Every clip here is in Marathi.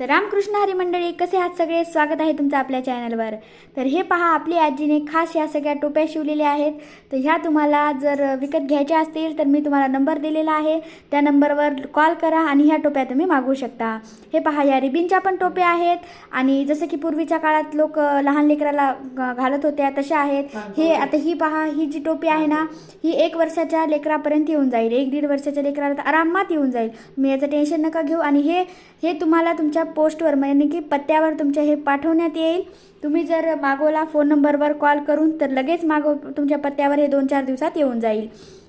तर रामकृष्ण हरी मंडळी कसे आहात सगळे? स्वागत आहे तुमचं आपल्या चॅनलवर. तर हे पहा आपली आजीने खास ह्या सगळ्या टोप्या शिवलेल्या आहेत. तर ह्या तुम्हाला जर विकत घ्यायच्या असतील तर मी तुम्हाला नंबर दिलेला आहे. त्या नंबरवर कॉल करा आणि ह्या टोप्या तुम्ही मागवू शकता. हे पहा या रिबिनच्या पण टोप्या आहेत. आणि जसं की पूर्वीच्या काळात लोक लहान लेकराला घालत होत्या तशा आहेत. हे आता ही पहा ही जी टोपी आहे ना ही एक वर्षाच्या लेकरापर्यंत येऊन जाईल. एक दीड वर्षाच्या लेकराला आरामात येऊन जाईल. मी याचं टेन्शन नका घेऊ. आणि हे हे तुम्हाला तुमच्या पोस्टवर म्हणजे की पत्त्यावर तुमच्या हे पाठवण्यात येईल. तुम्ही जर मागवला फोन नंबरवर कॉल करून तर लगेच मागव तुमच्या पत्त्यावर हे दोन चार दिवसात येऊन जाईल.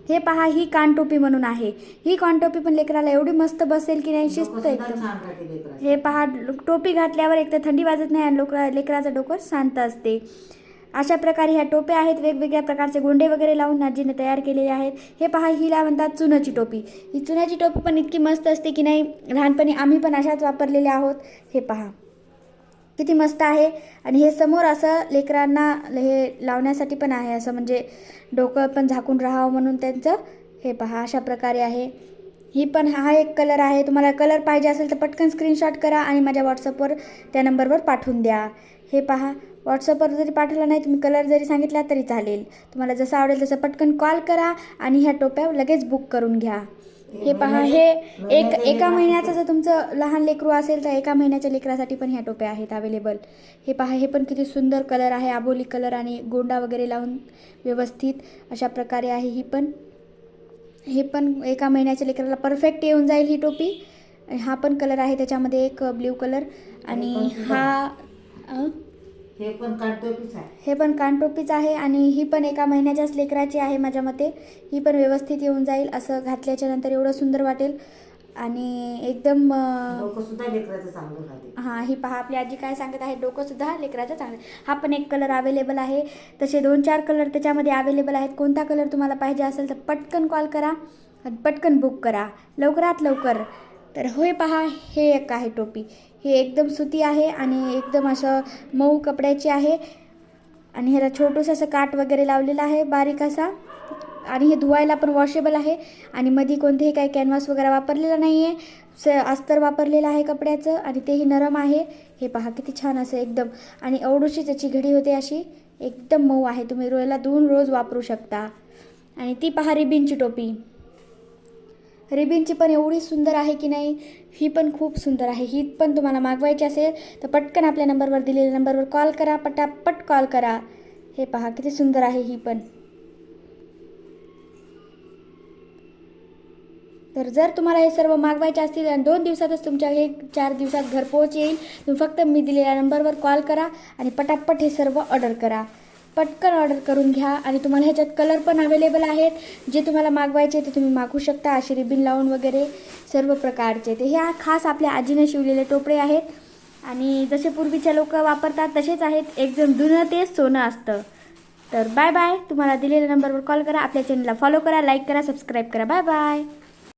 हे पहा ही कानटोपी म्हणून आहे. ही कानटोपी पण लेकराला एवढी मस्त बसेल की नाही शिस्त एकदम. हे पहा टोपी घातल्यावर एक तर थंडी वाजत नाही आणि लोक लेकराचं डोकं शांत असते. अशा प्रकारे ह्या टोप्या आहेत. वेगवेगळ्या प्रकारचे गोंडे वगैरे लावून आजीने तयार केलेले आहेत. हे पहा हिला म्हणतात चुनाची टोपी. ही चुनाची टोपी पण इतकी मस्त असते की नाही लहानपणी आम्ही पण अशाच वापरलेल्या आहोत. हे पहा किती मस्त आहे. आणि हे समोर असं लेकरांना हे लावण्यासाठी पण आहे असं म्हणजे डोकं पण झाकून राहावं म्हणून त्यांचं हे पहा अशा प्रकारे आहे. ही पण हा एक कलर आहे. तुम्हाला कलर पाहिजे असेल तर पटकन स्क्रीनशॉट करा आणि माझ्या व्हॉट्सअपवर त्या नंबरवर पाठवून द्या. हे पहा व्हॉट्सअपवर जरी पाठवला नाही तुम्ही कलर जरी सांगितला तरी चालेल. तुम्हाला जसं आवडेल तसं पटकन कॉल करा आणि ह्या टोप्या लगेच बुक करून घ्या. हे पहा हे एक एका महिन्याचं जर तुमचं लहान लेकरू असेल तर एका महिन्याच्या लेकरासाठी पण ह्या टोप्या आहेत अवेलेबल हे पहा हे पण किती सुंदर कलर आहे आबोली कलर आणि गोंडा वगैरे लावून व्यवस्थित अशा प्रकारे आहे ही पण. हे पण एका महिन्याच्या लेकराला परफेक्ट येऊन जाईल ही टोपी. हा पण कलर आहे त्याच्यामध्ये एक ब्ल्यू कलर आणि हा? हे पण काढतोपीच आहे. हे पण कानटोपीच आहे आणि ही पण एका महिन्याच्याच लेकराची आहे माझ्या मते. ही पण व्यवस्थित येऊन जाईल असं घातल्याच्या नंतर एवढं सुंदर वाटेल. आणि एकदम अं, डोकं सुद्धा लेकराचं चांगलं राहते. हां ही पहा आपली आजी काय सांगत आहे डोकंसुद्धा लेकराचं चांगलं. हा पण एक कलर अवेलेबल आहे. तसे दोन चार कलर त्याच्यामध्ये अवेलेबल आहेत. कोणता कलर तुम्हाला पाहिजे असेल तर पटकन कॉल करा आणि पटकन बुक करा. लवकरात लवकर. तर होय पहा हे एक आहे टोपी. हे एकदम सुती आहे आणि एकदम असं मऊ कपड्याची आहे. आणि ह्याला छोटंसं असं काट वगैरे लावलेला आहे बारीक असा. आणि हे धुवायला पण वॉशेबल आहे. आणि मध्ये कोणतेही काही कॅनव्हास वगैरे वापरलेला नाही आहे स अस्तर वापरलेलं आहे कपड्याचं आणि तेही नरम आहे. हे पहा किती छान असं एकदम. आणि एवढीशी त्याची घडी होते अशी. एकदम मऊ आहे. तुम्ही रोयला दोन रोज वापरू शकता. आणि ती पहा रिबिनची टोपी. रिबिनची पण एवढी सुंदर आहे की नाही ही पण खूप सुंदर आहे. ही पण तुम्हाला मागवायची असेल तर पटकन आपल्या नंबरवर दिलेल्या नंबरवर कॉल करा पटापट कॉल करा. हे पहा किती सुंदर आहे ही पण. तर जर तुम्हाला हे सर्व मागवायचे असतील आणि दोन दिवसातच तुमच्या हे चार दिवसात घरपोच येईल तुम्ही फक्त मी दिलेल्या नंबरवर कॉल करा आणि पटापट हे सर्व ऑर्डर करा. पटकन ऑर्डर करून घ्या. आणि तुम्हाला ह्याच्यात कलर पण अवेलेबल आहेत. जे तुम्हाला मागवायचे ते तुम्ही मागू शकता. असे रिबिन लावून वगैरे सर्व प्रकारचे. ते ह्या खास आपल्या आजीने शिवलेले टोपडे आहेत. आणि जसे पूर्वीच्या लोक वापरतात तसेच आहेत. एकदम जुनं तेच सोनं असतं. तर बाय बाय तुम्हाला दिलेल्या नंबरवर कॉल करा. आपल्या चॅनलला फॉलो करा लाईक करा सबस्क्राईब करा. Bye bye